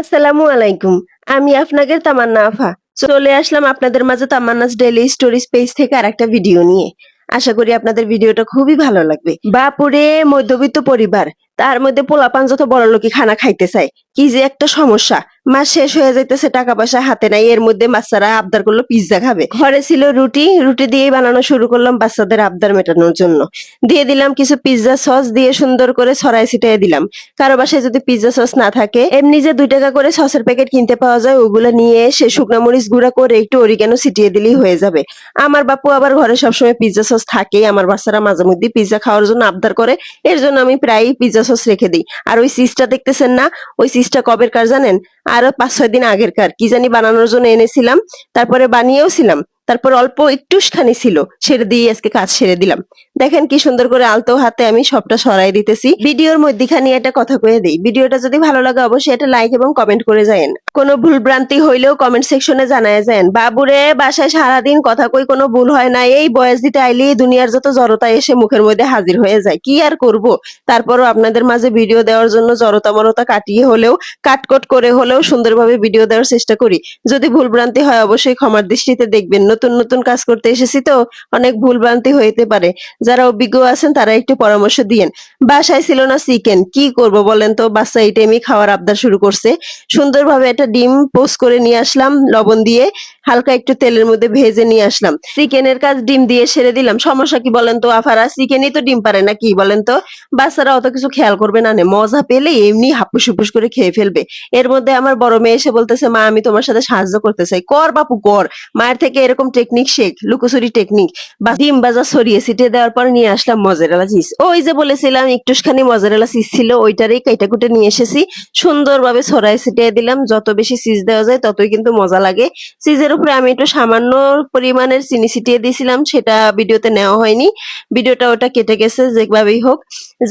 আসসালামু আলাইকুম। আমি আপনাদের তামান্না আফা। চলে আসলাম আপনাদের মাঝে তামান্নাস ডেইলি স্টোরিজ পেজ থেকে আরেকটা ভিডিও নিয়ে। আশা করি আপনাদের ভিডিওটা খুবই ভালো লাগবে। বাপুরে মধ্যবিত্ত পরিবার তার মধ্যে পোলাপান যত বড় লোকই খানা খাইতে চায়, কি যে একটা সমস্যা। মাস শেষ হয়ে যাইতেছে টাকা পয়সা হাতে নাই, এর মধ্যে বাচ্চারা আবদার করল, পিৎজা খাবে। ঘরে ছিল রুটি রুটি দিয়েই বানানো শুরু করলাম বাচ্চাদের আবদার মেটানোর জন্য। দিয়ে দিলাম কিছু পিৎজা সস, দিয়ে সুন্দর করে ছড়াই ছিটাই দিলাম। কারও বাসায় যদি পিৎজা সস না থাকে, এমনি যে দুই টাকা করে সসের প্যাকেট কিনতে পাওয়া যায়, ওগুলো নিয়ে এসে শুকনা মরিচ গুঁড়া করে একটু অরিগানো ছিটিয়ে দিলেই হয়ে যাবে। আমার বাপু আবার ঘরে সবসময় পিৎজা সস থাকেই, আমার বাচ্চারা মাঝে মধ্যে পিৎজা খাওয়ার জন্য আবদার করে। এর জন্য আমি প্রায়ই পিৎজা সস রেখে দিই। আর ওই সিসটা দেখতেছেন না? ওই সিসটা কবের কার জানেন? আরও পাঁচ ছয় দিন আগের কার। কি জানি বানানোর জন্য এনেছিলাম, তারপরে বানিয়েও ছিলাম তারপর অল্প একটুখানি ছিল, ছেড়ে দিয়ে আজকে কাজ ছেড়ে দিলাম। দেখেন কি সুন্দর করে আলতো হাতে আমি সবটা সরাই দিতেছি। ভিডিওর মধ্যখানে একটা কথা কয়ে দিই। ভিডিওটা যদি ভালো লাগে অবশ্যই এটা লাইক এবং কমেন্ট করে যায়েন। কোনো ভুল ভ্রান্তি হইলেও কমেন্ট সেকশনে জানায় যান। বাবুরে বাসায় সারাদিন কথা কই কোনো ভুল হয় না এই বয়স দিতে আইলি দুনিয়ার যত জড়তা এসে মুখের মধ্যে হাজির হয়ে যায়। কি আর করব? তারপরও আপনাদের মাঝে ভিডিও দেওয়ার জন্য জড়তা মরতা কাটিয়ে হলেও, কাটকট করে হলেও সুন্দরভাবে ভিডিও দেওয়ার চেষ্টা করি। যদি ভুল ভ্রান্তি হয় অবশ্যই ক্ষমার দৃষ্টিতে দেখবেন। নতুন নতুন কাজ করতে এসেছি তো অনেক ভুল ভ্রান্তি হইতে পারে। যারা অভিজ্ঞ আছেন তারা একটু পরামর্শ দিয়েন। বাসায় ছিল না চিকেন কি করব বলেন তো? বাচ্চা এই টাইমে খাওয়ার আবদার শুরু করছে। সুন্দরভাবে একটা ডিম পোস্ট করে নিয়ে আসলাম লবণ দিয়ে। হালকা একটু তেলের মধ্যে ভেজে নিয়ে আসলাম। চিকেনের কাজ ডিম দিয়ে সেরে দিলাম। সমস্যা কি বলেন তো, আফারা? চিকেনই তো ডিম পারে না কি বলেন তো? বাচ্চারা অত কিছু খেয়াল করবে না মজা পেলে এমনি হাপুস হুপুস করে খেয়ে ফেলবে। এর মধ্যে আমার বড় মেয়ে এসে বলতেছে, মা, আমি তোমার সাথে সাহায্য করতে চাই। কর বাপু, কর। মায়ের থেকে এরকম টেকনিক শেখ, লুকোচুরি টেকনিক বা ডিম বাজা ছড়িয়ে ছিটিয়ে দেওয়ার পর নিয়ে আসলাম মজারেলা চিজ। ওই যে বলেছিলাম একটুখানি মজারেলা চিজ ছিল, ওইটারই কাইটা কুটে নিয়ে এসেছি। সুন্দরভাবে ছড়াই ছিটিয়ে দিলাম। যত বেশি চিজ দেওয়া যায়, ততই কিন্তু মজা লাগে। চিজের উপরে আমি একটু সামান্য পরিমাণের চিনি ছিটিয়ে দিয়েছিলাম, সেটা ভিডিওতে নেওয়া হয়নি। ভিডিওটা ওটা কেটে গেছে যেভাবেই হোক।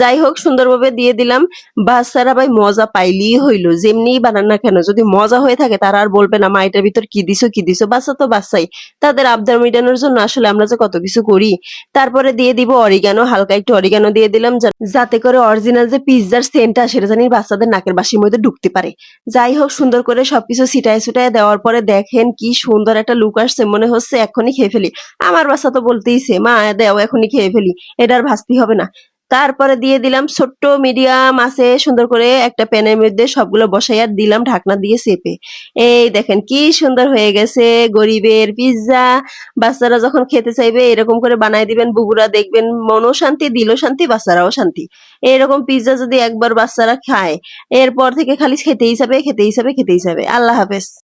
যাই হোক, সুন্দরভাবে দিয়ে দিলাম। বাচ্চারা ভাই মজা পাইলেই হইল, যেমনি বানান না কেন, যদি মজা হয়ে থাকে তারা আর বলবে না, মা, এটার ভিতর কি দিছো কি দিছো? বাচ্চা তো বাচ্চাই তাদের আবদার মেটানোর জন্য আসলে আমরা যে কত কিছু করি। তারপরে দিয়ে দিব অরিগানো, হালকা একটু অরিগানো দিয়ে দিলাম যাতে করে অরিজিনাল যে পিৎজার সেন্টটা, সেটা জানি বাচ্চাদের নাকের বাসির মধ্যে ঢুকতে পারে। যাই হোক, সুন্দর করে সবকিছু ছিটায় ছুটায় দেওয়ার পরে দেখেন কি সুন্দর একটা লুক আসছে, মনে হচ্ছে এখনই খেয়ে ফেলি। আমার বাচ্চা তো বলতেইছে, মা, দেও, এখনই খেয়ে ফেলি এটা আর ভাসতে হবে না। তারপরে দিয়ে দিলাম ছোট্ট মিডিয়াম আছে, সুন্দর করে একটা প্যানের মধ্যে সবগুলো বসাইয়া দিলাম, ঢাকনা দিয়ে চেপে। এই দেখেন, কি সুন্দর হয়ে গেছে, গরিবের পিৎজা বাচ্চারা যখন খেতে চাইবে, এরকম করে বানাই দিবেন, বুবুরা দেখবেন মনও শান্তি, দিলও শান্তি, বাচ্চারাও শান্তি। এরকম পিৎজা যদি একবার বাচ্চারা খায়, এরপর থেকে খালি খেতেই যাবে খেতেই যাবে খেতেই যাবে আল্লাহ হাফেজ।